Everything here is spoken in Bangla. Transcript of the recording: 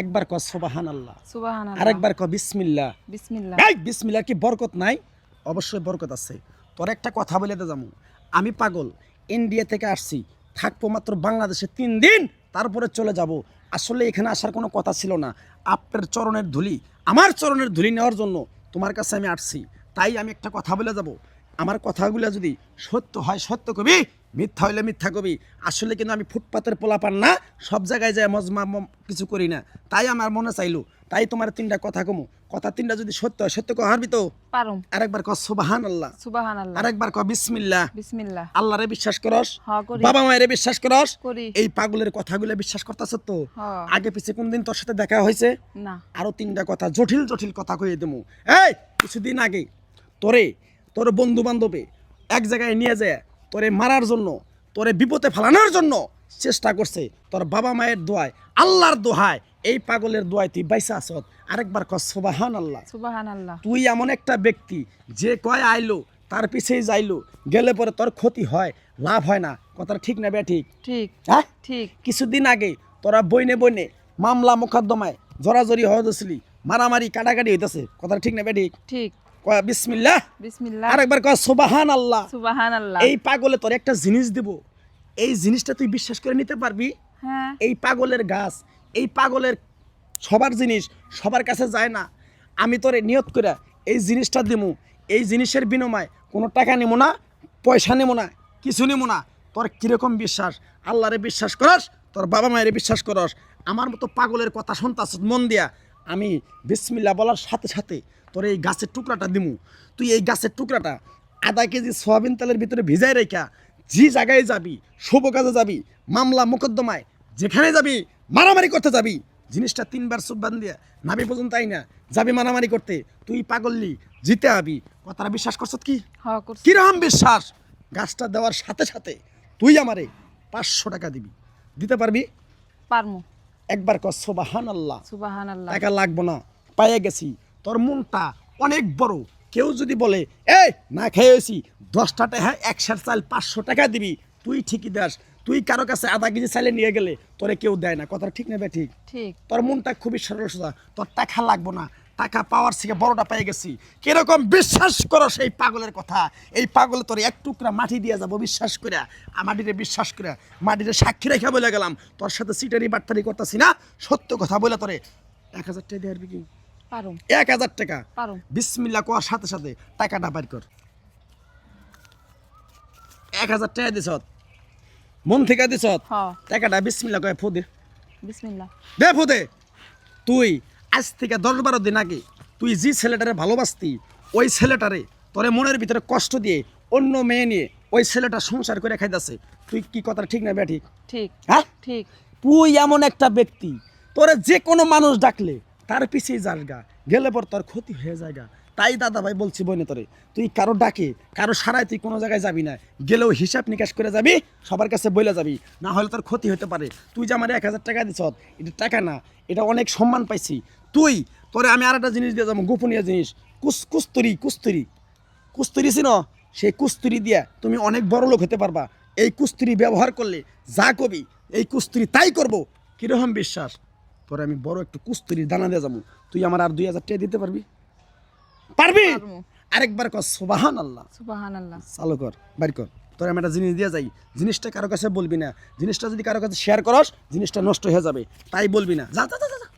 একবার ক সোবাহান আল্লাহ সুবহানাল্লাহ। আরেকবার ক বিসমিল্লা বিসমিল্লাহ। এই বিসমিল্লার কি বরকত নাই? অবশ্যই বরকত আছে। তোর একটা কথা বলে দে যাব আমি পাগল ইন্ডিয়া থেকে আসছি। থাকব মাত্র বাংলাদেশে তিন দিন তারপরে চলে যাব। আসলে এখানে আসার কোনো কথা ছিল না। আপনার চরণের ধুলি আমার চরণের ধুলি নেওয়ার জন্য তোমার কাছে আমি আসছি। তাই আমি একটা কথা বলে যাব। আমার কথাগুলো যদি সত্য হয় সত্য কবি মিথ্যা হইলে মিথ্যা কবি। আসলে কিন্তু আমি ফুটপাতের পোলাপান না সব জায়গায় যায় মজমা কিছু করি না। তাই আমার মনে চাইলো তাই তোমার তিনটা কথা কমু। কথা তিনটা যদি সত্য হয় সত্য কহারবি তো? পারুম। আরেকবার ক সুবাহান আল্লাহ সুবহানাল্লাহ। আরেকবার ক বিসমিল্লাহ। বিসমিল্লাহ। আল্লাহরে বিশ্বাস করস বাবা মায়ের বিশ্বাস করস করি। এই পাগলের কথাগুলো বিশ্বাস করতেছ তো? আগে পিছে কোনদিন তোর সাথে দেখা হয়েছে? না। আরও তিনটা কথা জটিল জটিল কথা কয়ে দেবো এই কিছুদিন আগে তোরে তোর বন্ধু বান্ধবে এক জায়গায় নিয়ে যায় তোরে মারার জন্য তোরে বিপদে ফেলানোর জন্য চেষ্টা করছে। তোর বাবা মায়ের দোয়ায় আল্লাহর দোহায় এই পাগলের দোয়ায় তুই বাইসা আসত আরেকবার কস সোবাহান আল্লাহ তুই এমন একটা ব্যক্তি যে কয় আইলো তার পিছেই যাইলো গেলে পরে তোর ক্ষতি হয় লাভ হয় না। কথাটা ঠিক না বে ঠিক? ঠিক হ্যাঁ? ঠিক। কিছুদিন আগে তোরা বইনে বইনে মামলা মোকদ্দমায় জরাজরি হয়েছিলি মারামারি কাটাকাটি হইতেছে। কথাটা ঠিক না বে ঠিক? ঠিক। কয় বিসমিল্লাহ। বিসমিল্লাহ। আরেকবার কয় সোবাহান আল্লাহ সুবহানাল্লাহ। এই পাগলে তোর একটা জিনিস দেব। এই জিনিসটা তুই বিশ্বাস করে নিতে পারবি? হ্যাঁ। এই পাগলের গাছ এই পাগলের সবার জিনিস সবার কাছে যায় না। আমি তোরে নিয়ত করে এই জিনিসটা দেবো। এই জিনিসের বিনিময়ে কোনো টাকা নেব না পয়সা নেব না কিছু নেব না। তোর কীরকম বিশ্বাস? আল্লাহরে বিশ্বাস করস তোর বাবা মায়ের বিশ্বাস করস। আমার মতো পাগলের কথা শুনতাস মন দিয়া। আমি বিসমিল্লা বলার সাথে সাথে তোর এই গাছের টুকরাটা দিমু। তুই এই গাছের টুকরাটা আধা কেজি সোয়াবিন তেলের ভিতরে ভিজাই রেখা যে জায়গায় যাবি শুভ কাজে যাবি মামলা মোকদ্দমায় যেখানে যাবি মারামারি করতে যাবি। জিনিসটা তিনবার সুবান দিয়ে নাবি পর্যন্ত তাই না। যাবি মারামারি করতে তুই পাগললি জিতে আবি। কথাটা বিশ্বাস করছ কি? কীরকম বিশ্বাস? গাছটা দেওয়ার সাথে সাথে তুই আমারে পাঁচশো টাকা দিবি। দিতে পারবি? পারমু। একবার কর সুবাহান আল্লাহ সুবহানাল্লাহ। টাকা লাগবো না পাইয়ে গেছি। তোর মনটা অনেক বড়। কেউ যদি বলে এ না খেয়েছি দশটা টাকা একশার চাল পাঁচশো টাকা দিবি তুই ঠিকই দাস। তুই কারও কাছে আধা কেজি চাইলে নিয়ে গেলে তোরে কেউ দেয় না। কথাটা ঠিক নেবে ঠিক? ঠিক। তোর মনটা খুবই সরল সোজা। তোর টাকা লাগবো না টাকা পাওয়ার থেকে বড়টা পেয়ে গেছি। কীরকম বিশ্বাস করো সেই পাগলের কথা? এই পাগল তোর এক টুকরা মাটি দিয়ে যাব বিশ্বাস করে মাটিতে বিশ্বাস করে মাটিতে সাক্ষী রেখে বলে গেলাম। তোর সাথে সিটারি বাট্টারি করতেছি না? সত্য কথা বলে তোরে। এক হাজার টাকা দিয়ে কি পারুম। এক হাজার টাকা? পারুম। বিসমিল্লা কোয়ার সাথে সাথে টাকাটা বাইর কর। এক হাজার টাকা দিছ? মন থেকে দিছ? টাকাটা বিসমিল্লা কয়ে ফুদে বিসমিল্লাহ। দে ফুদে তুই আজ থেকে দশ বারো দিন আগে তুই যে ছেলেটারে ভালোবাসতি ওই ছেলেটারে তোরে মনের ভিতরে কষ্ট দিয়ে অন্য মেয়ে নিয়ে ওই ছেলেটা সংসার করে খাইতেছে। তুই কি কথা ঠিক না ব্যাঠিক ঠিক হ্যাঁ? ঠিক। তুই এমন একটা ব্যক্তি তোরে যে কোনো মানুষ ডাকলে তার পিছিয়ে যাস গা গেলে পর তোর ক্ষতি হয়ে যায় গা। তাই দাদা ভাই বলছি বইনে তোরে তুই কারও ডাকে কারও সারায় তুই কোনো জায়গায় যাবি না গেলেও হিসাব নিকাশ করে যাবি সবার কাছে বলে যাবি না হলে তোর ক্ষতি হতে পারে। তুই যে আমার এক হাজার টাকা দিছ এটা টাকা না এটা অনেক সম্মান পাইছি। তুই তোরে আমি আর একটা জিনিস দিয়ে যাব গোপনীয় জিনিস। কুস কুস্তুরি কুস্তুরি। কুস্তুরি ছিল সেই কুস্তুরি দিয়া তুমি অনেক বড় লোক হতে পারবা। এই কুস্তুরি ব্যবহার করলে যা কবি এই কুস্তুরি তাই করব। কীরকম বিশ্বাস? তোরে আমি বড় একটু কুস্তুরি দানা দিয়ে যাব। তুই আমার আর দুই হাজার টাকা দিতে পারবি? পারবি। আরেকবার কর সোবাহান আল্লাহ সুবহানাল্লাহ। চালু কর বাড়ি কর। তোর আমি একটা জিনিস দিয়ে যাই। জিনিসটা কারও কাছে বলবি না। জিনিসটা যদি কারও কাছে শেয়ার করস জিনিসটা নষ্ট হয়ে যাবে। তাই বলবি না। যা যা, যা, যা।